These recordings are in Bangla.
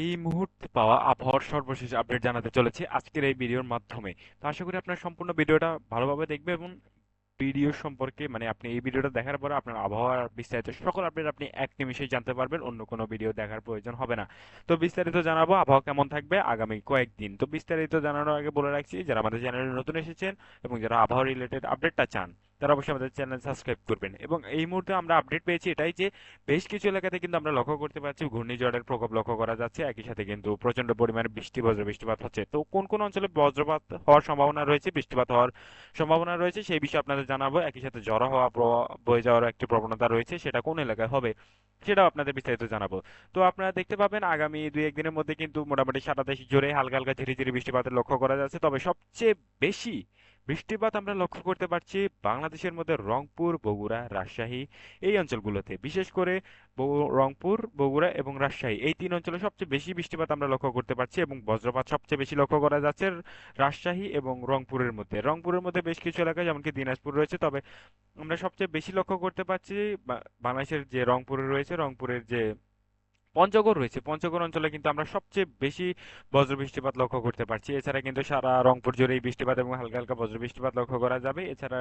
এই মুহূর্তে পাওয়া আবহাওয়ার সর্বশেষ আপডেট জানাতে চলেছি আজকের এই ভিডিওর মাধ্যমে। তো আশা করি আপনার সম্পূর্ণ ভিডিওটা ভালোভাবে দেখবে এবং ভিডিও সম্পর্কে মানে আপনি এই ভিডিওটা দেখার পরে আপনার আবহাওয়ার বিস্তারিত সকল আপডেট আপনি এক নিমিষেই জানতে পারবেন, অন্য কোনো ভিডিও দেখার প্রয়োজন হবে না। তো বিস্তারিত জানাব, আবহাওয়া কেমন থাকবে আগামী কয়েকদিন। তো বিস্তারিত জানানোর আগে বলে রাখছি, যারা আমাদের চ্যানেলে নতুন এসেছেন এবং যারা আবহাওয়া রিলেটেড আপডেটটা চান তারা অবশ্যই আমাদের চ্যানেল সাবস্ক্রাইব করবেন। এবং এই মুহূর্তে আমরা আপডেট পেয়েছি এটাই যে, বেশ কিছু এলাকাতে কিন্তু আমরা লক্ষ্য করতে পারছি ঘূর্ণিঝড়ের প্রকোপ লক্ষ্য করা যাচ্ছে। একই সাথে কিন্তু প্রচণ্ড পরিমাণে বৃষ্টি বজ্র বৃষ্টিপাত হচ্ছে। তো কোন কোন অঞ্চলে বজ্রপাত হওয়ার সম্ভাবনা রয়েছে, বৃষ্টিপাত হওয়ার সম্ভাবনা রয়েছে সেই বিষয়ে আপনাদের জানাব। একই সাথে ঝড়ো হওয়া বয়ে যাওয়ার একটি প্রবণতা রয়েছে, সেটা কোন এলাকায় হবে সেটাও আপনাদের বিস্তারিত জানাব। তো আপনারা দেখতে পাবেন, আগামী দুই একদিনের মধ্যে কিন্তু মোটামুটি সারা দেশ জুড়ে হালকা হালকা ঝিরি ঝিরি বৃষ্টিপাতের লক্ষ্য করা যাচ্ছে। তবে সবচেয়ে বেশি বৃষ্টিপাত আমরা লক্ষ্য করতে পারছি বাংলাদেশের মধ্যে রংপুর, বগুড়া, রাজশাহী এই অঞ্চলগুলোতে। বিশেষ করে রংপুর, বগুড়া এবং রাজশাহী এই তিন অঞ্চলে সবচেয়ে বেশি বৃষ্টিপাত আমরা লক্ষ্য করতে পারছি এবং বজ্রপাত সবচেয়ে বেশি লক্ষ্য করা যাচ্ছে রাজশাহী এবং রংপুরের মধ্যে। রংপুরের মধ্যে বেশ কিছু এলাকায় যেমন কি দিনাজপুর রয়েছে, তবে আমরা সবচেয়ে বেশি লক্ষ্য করতে পারছি বাংলাদেশের যে রংপুরে রয়েছে, রংপুরের যে পঞ্চগড় রয়েছে। পঞ্চগড় অঞ্চলে কিন্তু আমরা সবচেয়ে বেশি বজ্র বৃষ্টিপাত লক্ষ্য করতে পারছি। এছাড়া কিন্তু সারা রংপুর জুড়ে এই বৃষ্টিপাত এবং হালকা হালকা বজ্র বৃষ্টিপাত লক্ষ্য করা যাবে। এছাড়া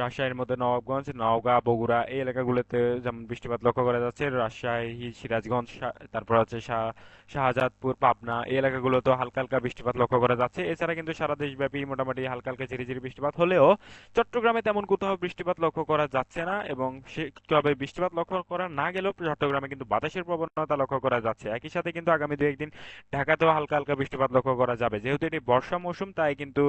রাজশাহীর মধ্যে নবাবগঞ্জ নওগাঁ, বগুড়া এই এলাকাগুলোতে যেমন বৃষ্টিপাত লক্ষ্য করা যাচ্ছে। রাজশাহী, সিরাজগঞ্জ তারপর হচ্ছে শাহজাদপুর, পাবনা এই এলাকাগুলোতেও হালকা হালকা বৃষ্টিপাত লক্ষ্য করা যাচ্ছে। এছাড়া কিন্তু সারা দেশব্যাপী মোটামুটি হালকা হালকা ঝিরিঝিরি বৃষ্টিপাত হলেও চট্টগ্রামে তেমন কোথাও বৃষ্টিপাত লক্ষ্য করা যাচ্ছে না এবং সে তবে বৃষ্টিপাত লক্ষ্য করা না গেলেও চট্টগ্রামে কিন্তু বাতাসের প্রবণতা লক্ষ্য করা যাচ্ছে। একই সাথে কিন্তু আগামী দু একদিন ঢাকাতেও হালকা হালকা বৃষ্টিপাত লক্ষ্য করা যাবে। যেহেতু এটি বর্ষা মৌসুম, তাই কিন্তু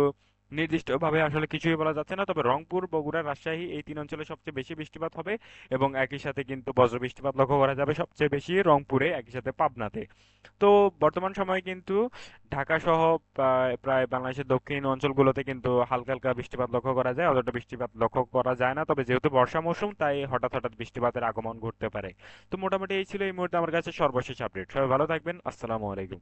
নির্দিষ্টভাবে আসলে কিছুই বলা যাচ্ছে না। তবে রংপুর, বগুড়া, রাজশাহী এই তিন অঞ্চলে সবচেয়ে বেশি বৃষ্টিপাত হবে এবং একই সাথে কিন্তু বজ্র বৃষ্টিপাত লক্ষ্য করা যাবে সবচেয়ে বেশি রংপুরে, একই সাথে পাবনাতে। তো বর্তমান সময়ে কিন্তু ঢাকা সহ প্রায় বাংলাদেশের দক্ষিণ অঞ্চলগুলোতে কিন্তু হালকা হালকা বৃষ্টিপাত লক্ষ্য করা যায়। অতটা বৃষ্টিপাত লক্ষ্য করা যায় না। তবে যেহেতু বর্ষা মৌসুম, তাই হঠাৎ হঠাৎ বৃষ্টিপাতের আগমন ঘটতে পারে। তো মোটামুটি এই ছিল এই মুহূর্তে আমার কাছে সর্বশেষ আপডেট। সবাই ভালো থাকবেন। আসসালামু আলাইকুম।